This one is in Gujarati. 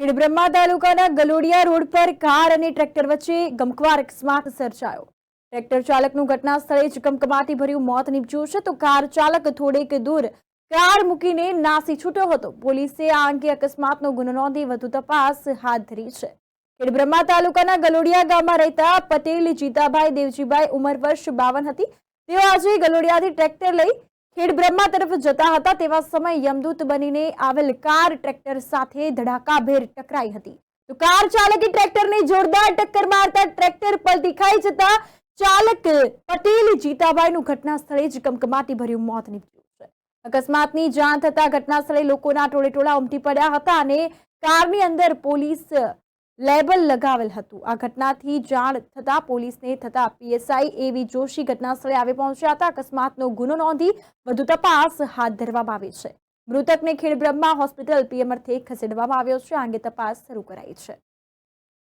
ખેડબ્રહ્મા તાલુકાના ગલોડિયા રોડ પર કાર અને ટ્રેક્ટર વચ્ચે ગમકવાર અકસ્માત સર્જાયો. ટ્રેક્ટર ચાલકનું ઘટના સ્થળે જ કમકમાટી ભર્યું મોત નીપજ્યું છે, તો કાર ચાલક થોડેક દૂર કાર મૂકીને નાસી છૂટ્યો હતો. પોલીસે આ અંગે અકસ્માતનો ગુનો નોંધી વધુ તપાસ હાથ ધરી છે. ખેડબ્રહ્મા તાલુકાના ગલોડિયા ગામમાં રહેતા પટેલ જીતાભાઈ દેવજીભાઈ ઉંમર વર્ષ બાવન હતી. તેઓ આજે ગલોડિયાથી ટ્રેક્ટર લઈ ખેડબ્રહ્મા તરફ જતા હતા તેવા સમય યમદૂત બનીને આવેલ કાર ટ્રેક્ટર સાથે ધડાકાભેર ટકરાઈ હતી. તો કાર ચાલકે ટ્રેક્ટરને જોરદાર ટક્કર મારતા ટ્રેક્ટર પલટી ખાઈ જતા ચાલક પટેલ જીતાભાઈનું ઘટના સ્થળે જ કમકમાટી ભર્યું મોત નીપજ્યું છે. અકસ્માતની જાણ થતા ઘટના સ્થળે લોકોના ટોળે ટોળા ઉમટી પડ્યા હતા અને કારની અંદર પોલીસ લેબલ લગાવેલ હતું. આ ઘટનાથી જાણ થતા પોલીસને થતા પીએસઆઈ એવી જોશી ઘટના સ્થળે આવી પહોંચ્યા હતા. અકસ્માતનો ગુનો નોંધી વધુ તપાસ હાથ ધરવામાં આવી છે. મૃતકને ખેડબ્રહ્મા હોસ્પિટલ પીએમ ખસેડવામાં આવ્યો છે. આ અંગે તપાસ શરૂ કરાઈ છે.